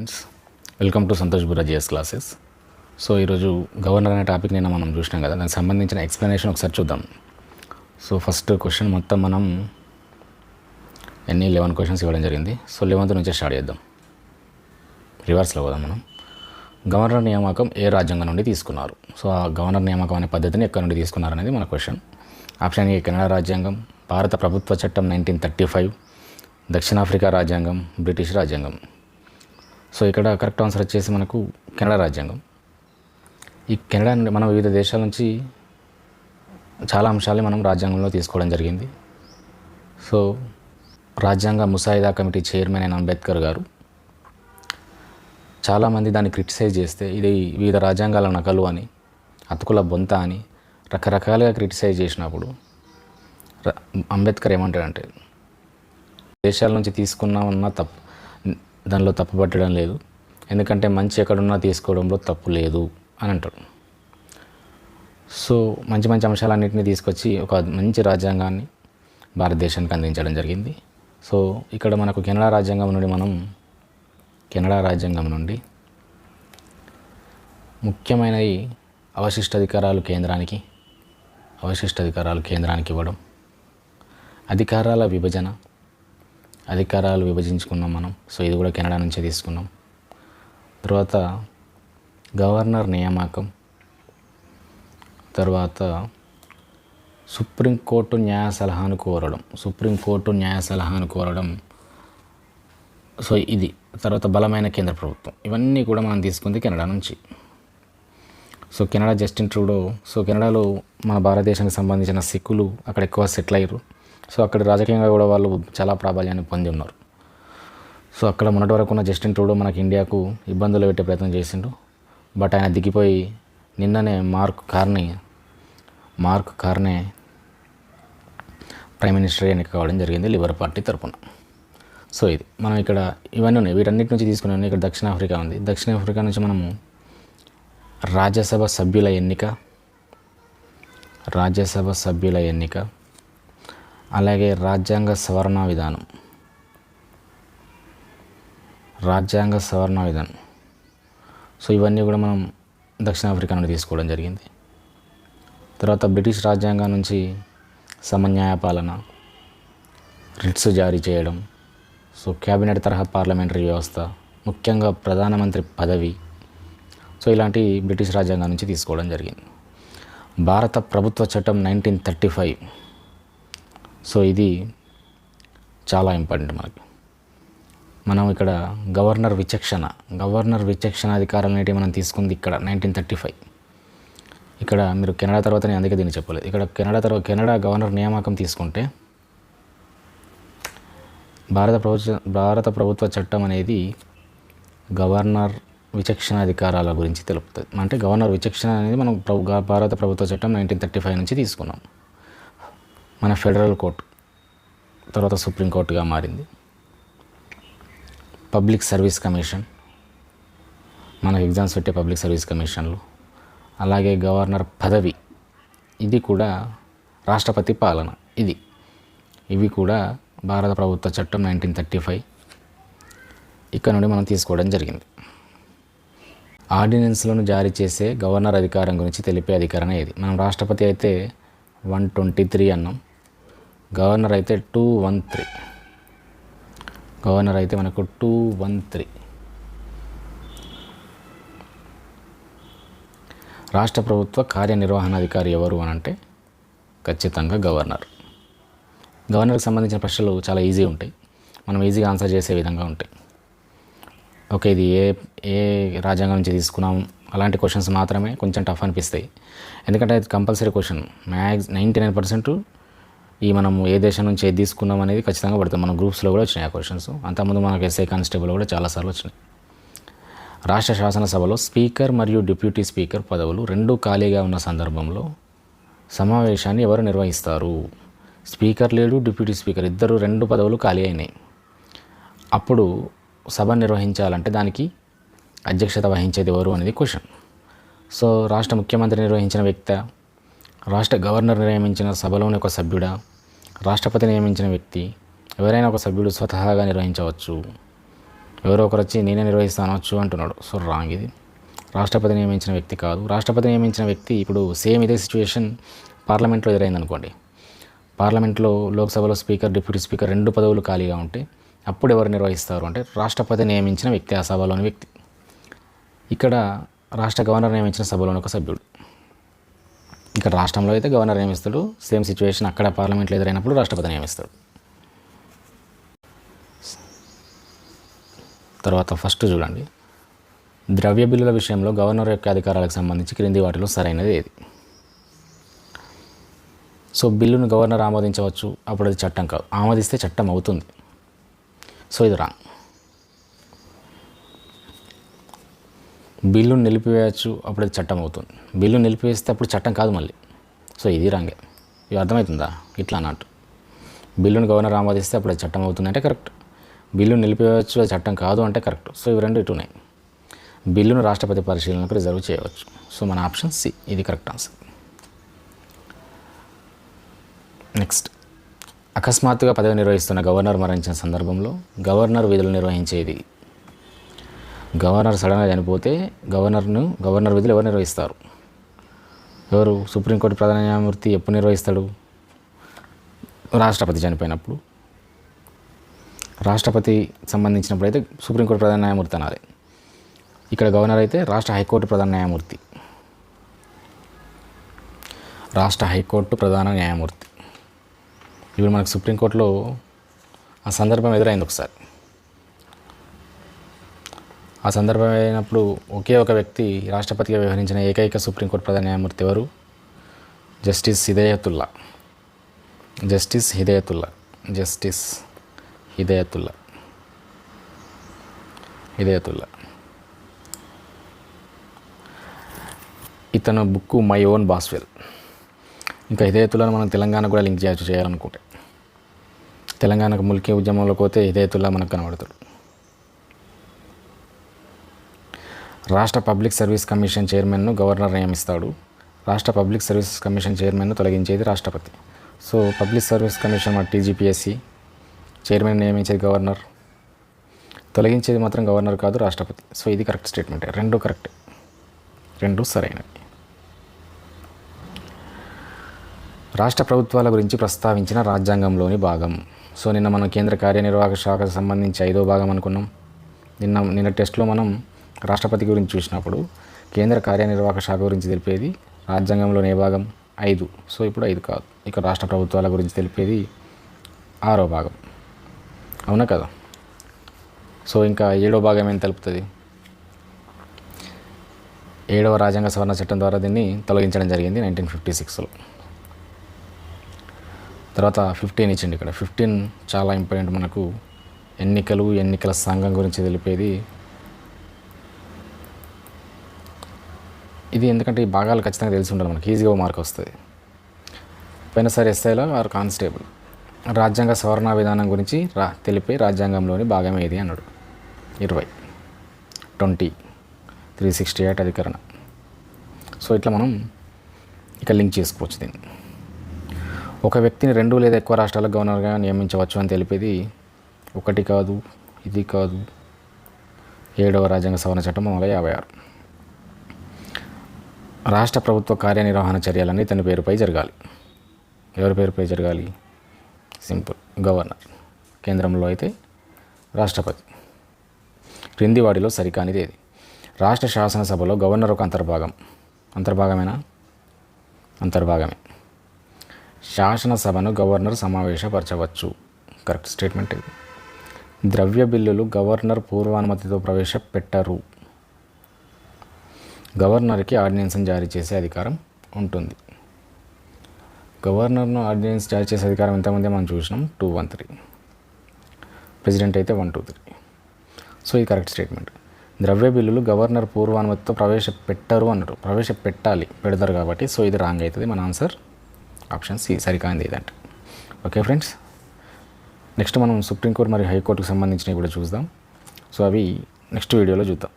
Friends welcome to Santosh Burra GS classes so ఈరోజు governor అనే topic నిన్న మనం చూసినాం కదా దానికి సంబంధించిన ఎక్స్ప్లెనేషన్ ఒకసారి చూద్దాం. సో ఫస్ట్ క్వశ్చన్ మొత్తం మనం ఎన్ని లెవెన్ క్వశ్చన్స్ ఇవ్వడం జరిగింది? సో లెవెన్త్ నుంచే స్టార్ట్ చేద్దాం. రివర్స్లో పోదాం మనం. గవర్నర్ నియామకం ఏ రాజ్యాంగం నుండి తీసుకున్నారు? సో ఆ గవర్నర్ నియామకం అనే పద్ధతిని ఎక్కడి నుండి తీసుకున్నారు అనేది మన క్వశ్చన్ ఆప్షన్ ఏ కెనడా రాజ్యాంగం. భారత ప్రభుత్వ చట్టం నైన్టీన్ థర్టీ ఫైవ్ దక్షిణాఫ్రికా రాజ్యాంగం బ్రిటిష్ రాజ్యాంగం. సో ఇక్కడ కరెక్ట్ ఆన్సర్ వచ్చేసి మనకు కెనడా రాజ్యాంగం. ఈ కెనడా నుండి మనం వివిధ దేశాల నుంచి చాలా అంశాలు మనం రాజ్యాంగంలో తీసుకోవడం జరిగింది. సో రాజ్యాంగ ముసాయిదా కమిటీ చైర్మన్ అయిన అంబేద్కర్ గారు చాలామంది దాన్ని క్రిటిసైజ్ చేస్తే ఇది వివిధ రాజ్యాంగాల నకలు అని అతుకుల బొంత అని రకరకాలుగా క్రిటిసైజ్ చేసినప్పుడు అంబేద్కర్ ఏమంటాడంటే దేశాల నుంచి తీసుకున్నామన్నా తప్పు దానిలో తప్పు పట్టడం లేదు. ఎందుకంటే మంచి ఎక్కడున్నా తీసుకోవడంలో తప్పు లేదు అని అంటాడు. సో మంచి మంచి అంశాలన్నింటినీ తీసుకొచ్చి ఒక మంచి రాజ్యాంగాన్ని భారతదేశానికి అందించడం జరిగింది. సో ఇక్కడ మనకు కెనడా రాజ్యాంగం నుండి మనం కెనడా రాజ్యాంగం నుండి ముఖ్యమైనవి అవశిష్ట అధికారాలు కేంద్రానికి అవశిష్ట అధికారాలు కేంద్రానికి ఇవ్వడం అధికారాల విభజన అధికారాలు విభజించుకున్నాం మనం. సో ఇది కూడా కెనడా నుంచే తీసుకున్నాం. తర్వాత గవర్నర్ నియామకం. తర్వాత సుప్రీంకోర్టు న్యాయ సలహాను కోరడం. సుప్రీంకోర్టు న్యాయ సలహాను కోరడం. సో ఇది తర్వాత బలమైన కేంద్ర ప్రభుత్వం. ఇవన్నీ కూడా మనం తీసుకుంది కెనడా నుంచి. So Canada Justin Trudeau. So కెనడాలో మన భారతదేశానికి సంబంధించిన సిక్కులు అక్కడ ఎక్కువ సెటిల్ అయ్యారు. సో అక్కడ రాజకీయంగా కూడా వాళ్ళు చాలా ప్రాబల్యాన్ని పొంది ఉన్నారు. సో అక్కడ మొన్నటి వరకు ఉన్న జస్టిన్ ట్రూడో మనకి ఇండియాకు ఇబ్బందులు పెట్టే ప్రయత్నం చేసిండు. బట్ ఆయన దిగిపోయి నిన్ననే Mark Carney Mark Carney prime minister ఎన్నిక కావడం జరిగింది లిబర్ పార్టీ తరపున. సో ఇది మనం ఇక్కడ ఇవన్నీ ఉన్నాయి. వీటన్నిటి నుంచి తీసుకుని ఇక్కడ దక్షిణాఫ్రికా ఉంది. దక్షిణాఫ్రికా నుంచి మనము రాజ్యసభ సభ్యుల ఎన్నిక రాజ్యసభ సభ్యుల ఎన్నిక అలాగే రాజ్యాంగ సవరణ విధానం. రాజ్యాంగ సవరణ విధానం. సో ఇవన్నీ కూడా మనం దక్షిణాఫ్రికా నుండి తీసుకోవడం జరిగింది. తర్వాత బ్రిటిష్ రాజ్యాంగం నుంచి సమన్యాయ పాలన రిట్స్ జారీ చేయడం సో క్యాబినెట్ తరహా పార్లమెంటరీ వ్యవస్థ ముఖ్యంగా ప్రధానమంత్రి పదవి సో ఇలాంటి బ్రిటిష్ రాజ్యాంగం నుంచి తీసుకోవడం జరిగింది. భారత ప్రభుత్వ చట్టం నైన్టీన్ థర్టీ ఫైవ్ సో ఇది చాలా ఇంపార్టెంట్ మనకి మనం ఇక్కడ గవర్నర్ విచక్షణ గవర్నర్ విచక్షణ అధికారం అనేటివి మనం తీసుకుంది ఇక్కడ నైన్టీన్ థర్టీ ఫైవ్. ఇక్కడ మీరు కెనడా తర్వాత నేను అందుకే దీన్ని చెప్పలేదు. ఇక్కడ కెనడా తర్వాత కెనడా గవర్నర్ నియామకం తీసుకుంటే భారత ప్రభుత్వ భారత ప్రభుత్వ చట్టం అనేది గవర్నర్ విచక్షణ అధికారాల గురించి తెలుపుతుంది. అంటే గవర్నర్ విచక్షణ అనేది మనం ప్రభు- భారత ప్రభుత్వ చట్టం నైన్టీన్ థర్టీ ఫైవ్ నుంచి తీసుకున్నాం. మన ఫెడరల్ కోర్టు తర్వాత సుప్రీంకోర్టుగా మారింది. పబ్లిక్ సర్వీస్ కమిషన్ మన ఎగ్జామ్స్ పెట్టే పబ్లిక్ సర్వీస్ కమిషన్లు అలాగే గవర్నర్ పదవి ఇది కూడా రాష్ట్రపతి పాలన ఇది. ఇవి కూడా భారత ప్రభుత్వ చట్టం నైన్టీన్ థర్టీ ఫైవ్ ఇక్కడ నుండి మనం తీసుకోవడం జరిగింది. ఆర్డినెన్స్లను జారీ చేసే గవర్నర్ అధికారం గురించి తెలిపే అధికారమే ఇది. మనం రాష్ట్రపతి అయితే వన్ ట్వంటీ త్రీ అన్నాం. గవర్నర్ అయితే టూ వన్ త్రీ. గవర్నర్ అయితే మనకు టూ వన్ త్రీ. రాష్ట్ర ప్రభుత్వ కార్యనిర్వహణాధికారి ఎవరు అని అంటే ఖచ్చితంగా గవర్నర్. గవర్నర్కి సంబంధించిన ప్రశ్నలు చాలా ఈజీ ఉంటాయి. మనం ఈజీగా ఆన్సర్ చేసే విధంగా ఉంటాయి. ఓకే ఇది ఏ ఏ రాజ్యాంగం నుంచి తీసుకున్నాం? అలాంటి క్వశ్చన్స్ మాత్రమే కొంచెం టఫ్ అనిపిస్తాయి. ఎందుకంటే అది compulsory question max ninety nine percent ఈ మనం ఏ దేశం నుంచి ఏది తీసుకున్నాం అనేది ఖచ్చితంగా పడుతుంది. మన గ్రూప్స్లో కూడా వచ్చినాయి ఆ క్వశ్చన్స్ అంతకుముందు మనకు ఎస్ఐ కానిస్టేబుల్ కూడా చాలాసార్లు వచ్చినాయి. రాష్ట్ర శాసనసభలో స్పీకర్ మరియు డిప్యూటీ స్పీకర్ పదవులు రెండు ఖాళీగా ఉన్న సందర్భంలో సమావేశాన్ని ఎవరు నిర్వహిస్తారు? స్పీకర్ లేడు డిప్యూటీ స్పీకర్. ఇద్దరు రెండు పదవులు ఖాళీ అయినాయి. అప్పుడు సభ నిర్వహించాలంటే దానికి అధ్యక్షత వహించేది ఎవరు అనేది క్వశ్చన్ సో రాష్ట్ర ముఖ్యమంత్రి నిర్వహించిన వ్యక్తి రాష్ట్ర గవర్నర్ నియమించిన సభలోని ఒక సభ్యుడా రాష్ట్రపతి నియమించిన వ్యక్తి ఎవరైనా ఒక సభ్యుడు స్వతహాగా నిర్వహించవచ్చు. ఎవరో ఒకరు వచ్చి నేనే నిర్వహిస్తానవచ్చు అంటున్నాడు. సో రాంగ్ ఇది. రాష్ట్రపతి నియమించిన వ్యక్తి కాదు. రాష్ట్రపతి నియమించిన వ్యక్తి ఇప్పుడు సేమ్ ఇదే సిచ్యువేషన్ పార్లమెంట్లో ఎదురైంది అనుకోండి పార్లమెంట్లో లోక్సభలో స్పీకర్ డిప్యూటీ స్పీకర్ రెండు పదవులు ఖాళీగా ఉంటే అప్పుడు ఎవరు నిర్వహిస్తారు అంటే రాష్ట్రపతి నియమించిన వ్యక్తి ఆ సభలోని వ్యక్తి. ఇక్కడ రాష్ట్ర గవర్నర్ నియమించిన సభలోని ఒక సభ్యుడు. ఇక్కడ రాష్ట్రంలో అయితే గవర్నర్ నియమిస్తాడు. సేమ్ సిచ్యువేషన్ అక్కడ పార్లమెంట్లో ఎదురైనప్పుడు రాష్ట్రపతి నియమిస్తాడు. తర్వాత ఫస్ట్ చూడండి. ద్రవ్య బిల్లుల విషయంలో గవర్నర్ యొక్క అధికారాలకు సంబంధించి క్రింది వాటిలో సరైనది ఏది? సో బిల్లును గవర్నర్ ఆమోదించవచ్చు. అప్పుడు అది చట్టం కాదు. ఆమోదిస్తే చట్టం అవుతుంది. సో ఇది రాంగ్. బిల్లును నిలిపివేయచ్చు అప్పుడు అది చట్టం అవుతుంది. బిల్లు నిలిపివేస్తే అప్పుడు చట్టం కాదు మళ్ళీ. సో ఇది రాంగే. ఇది అర్థమవుతుందా? ఇట్లా అన్నట్టు. బిల్లును గవర్నర్ ఆమోదిస్తే అప్పుడు అది చట్టం అవుతుంది అంటే కరెక్ట్. బిల్లును నిలిపివేయచ్చు అది చట్టం కాదు అంటే కరెక్ట్. సో ఇవి రెండు ఇటు ఉన్నాయి బిల్లును రాష్ట్రపతి పరిశీలనకు రిజర్వ్ చేయవచ్చు. సో మన ఆప్షన్ సి. ఇది కరెక్ట్ ఆన్సర్. నెక్స్ట్. అకస్మాత్తుగా పదవి నిర్వహిస్తున్న గవర్నర్ మరణించిన సందర్భంలో గవర్నర్ విధులు నిర్వహించేది గవర్నర్ సడన్గా చనిపోతే గవర్నర్ను గవర్నర్ విధులు ఎవరు నిర్వహిస్తారు? ఎవరు? సుప్రీంకోర్టు ప్రధాన న్యాయమూర్తి ఎప్పుడు నిర్వహిస్తాడు? రాష్ట్రపతి చనిపోయినప్పుడు. రాష్ట్రపతి సంబంధించినప్పుడు అయితే సుప్రీంకోర్టు ప్రధాన న్యాయమూర్తి అనాలి. ఇక్కడ గవర్నర్ అయితే రాష్ట్ర హైకోర్టు ప్రధాన న్యాయమూర్తి. రాష్ట్ర హైకోర్టు ప్రధాన న్యాయమూర్తి. ఇప్పుడు మనకు సుప్రీంకోర్టులో ఆ సందర్భం ఎదురైంది ఒకసారి. ఆ సందర్భం అయినప్పుడు ఒకే ఒక వ్యక్తి రాష్ట్రపతిగా వ్యవహరించిన ఏకైక సుప్రీంకోర్టు ప్రధాన న్యాయమూర్తి ఎవరు? Justice Hidayatullah. Justice Hidayatullah. Justice Hidayatullah. Hidayatullah. ఇతను బుక్ మై ఓన్ బాస్వెల్. ఇంకా హిదయతుల్లాను మనం తెలంగాణ కూడా లింక్ చేయొచ్చు చేయాలనుకుంటే. తెలంగాణకు ముల్కీ ఉద్యమంలోకి పోతే హిదయతుల్లా మనకు కనబడతాడు. రాష్ట్ర పబ్లిక్ సర్వీస్ కమిషన్ చైర్మన్ను గవర్నర్ నియమిస్తాడు. రాష్ట్ర పబ్లిక్ సర్వీస్ కమిషన్ చైర్మన్ను తొలగించేది రాష్ట్రపతి. So public service commission TGPSC chairman నియమించేది governor. తొలగించేది మాత్రం గవర్నర్ కాదు రాష్ట్రపతి. సో ఇది కరెక్ట్ స్టేట్మెంట్. రెండు కరెక్ట్. రెండు సరైనవి. రాష్ట్ర ప్రభుత్వాల గురించి ప్రస్తావించిన రాజ్యాంగంలోని భాగం. సో నిన్న మనం కేంద్ర కార్యనిర్వాహక శాఖకు సంబంధించి ఐదో భాగం అనుకున్నాం. నిన్న నిన్న టెస్ట్లో మనం రాష్ట్రపతి గురించి చూసినప్పుడు కేంద్ర కార్యనిర్వాహక శాఖ గురించి తెలిపేది రాజ్యాంగంలోని ఏ భాగం? ఐదు. సో ఇప్పుడు ఐదు కాదు. ఇక రాష్ట్ర ప్రభుత్వాల గురించి తెలిపేది ఆరో భాగం. అవునా కదా? సో ఇంకా ఏడో భాగం ఏం తెలుపుతుంది? ఏడవ రాజ్యాంగ సవరణ చట్టం ద్వారా దీన్ని తొలగించడం జరిగింది నైన్టీన్ ఫిఫ్టీ సిక్స్లో. తర్వాత ఫిఫ్టీన్ ఇచ్చింది ఇక్కడ. ఫిఫ్టీన్ చాలా ఇంపార్టెంట్ మనకు. ఎన్నికలు ఎన్నికల సంఘం గురించి తెలిపేది ఇది ఎందుకంటే ఈ భాగాలు ఖచ్చితంగా తెలిసి ఉండాలి మనకి. ఈజీగా మార్క్ వస్తుంది. పోయినసారి ఎస్ఐలో ఆర్ కానిస్టేబుల్. రాజ్యాంగ సవరణ విధానం గురించి రా తెలిపే రాజ్యాంగంలోని భాగం ఏది అన్నాడు. ఇరవై. ట్వంటీ. త్రీ సిక్స్టీ ఎయిట్ అధికరణ. సో ఇట్లా మనం ఇక లింక్ చేసుకోవచ్చు దీన్ని. ఒక వ్యక్తిని రెండు లేదా ఎక్కువ రాష్ట్రాల గవర్నర్గా నియమించవచ్చు అని తెలిపేది ఒకటి కాదు ఇది కాదు. ఏడవ రాజ్యాంగ సవరణ చట్టం మూడు వందల యాభై ఆరు. రాష్ట్ర ప్రభుత్వ కార్యనిర్వహణ చర్యలన్నీ తన పేరుపై జరగాలి. ఎవరి పేరుపై జరగాలి? సింపుల్ గవర్నర్ కేంద్రంలో అయితే రాష్ట్రపతి. క్రింది వాటిలో సరికానిది ఏది? రాష్ట్ర శాసనసభలో గవర్నర్ ఒక అంతర్భాగం. అంతర్భాగమేనా? అంతర్భాగమే. శాసనసభను గవర్నర్ సమావేశపరచవచ్చు. కరెక్ట్ స్టేట్మెంట్ ఇది. ద్రవ్య బిల్లులు గవర్నర్ పూర్వానుమతితో ప్రవేశపెట్టరు. గవర్నర్కి ఆర్డినెన్స్ని జారీ చేసే అధికారం ఉంటుంది. గవర్నర్ను ఆర్డినెన్స్ జారీ చేసే అధికారం ఎంతమంది మనం చూసినాం? Two one three. ప్రెసిడెంట్ అయితే వన్ టూ త్రీ. సో ఇది కరెక్ట్ స్టేట్మెంట్. ద్రవ్య బిల్లులు గవర్నర్ పూర్వానుమతితో ప్రవేశపెట్టరు అన్నారు. ప్రవేశపెట్టాలి పెడతారు కాబట్టి. సో ఇది రాంగ్ అవుతుంది. మన ఆన్సర్ ఆప్షన్ సి. సరికాంది ఇదంటే. Okay friends? నెక్స్ట్ మనం సుప్రీంకోర్టు మరియు హైకోర్టుకు సంబంధించినవి కూడా చూద్దాం. సో అవి నెక్స్ట్ వీడియోలో చూద్దాం.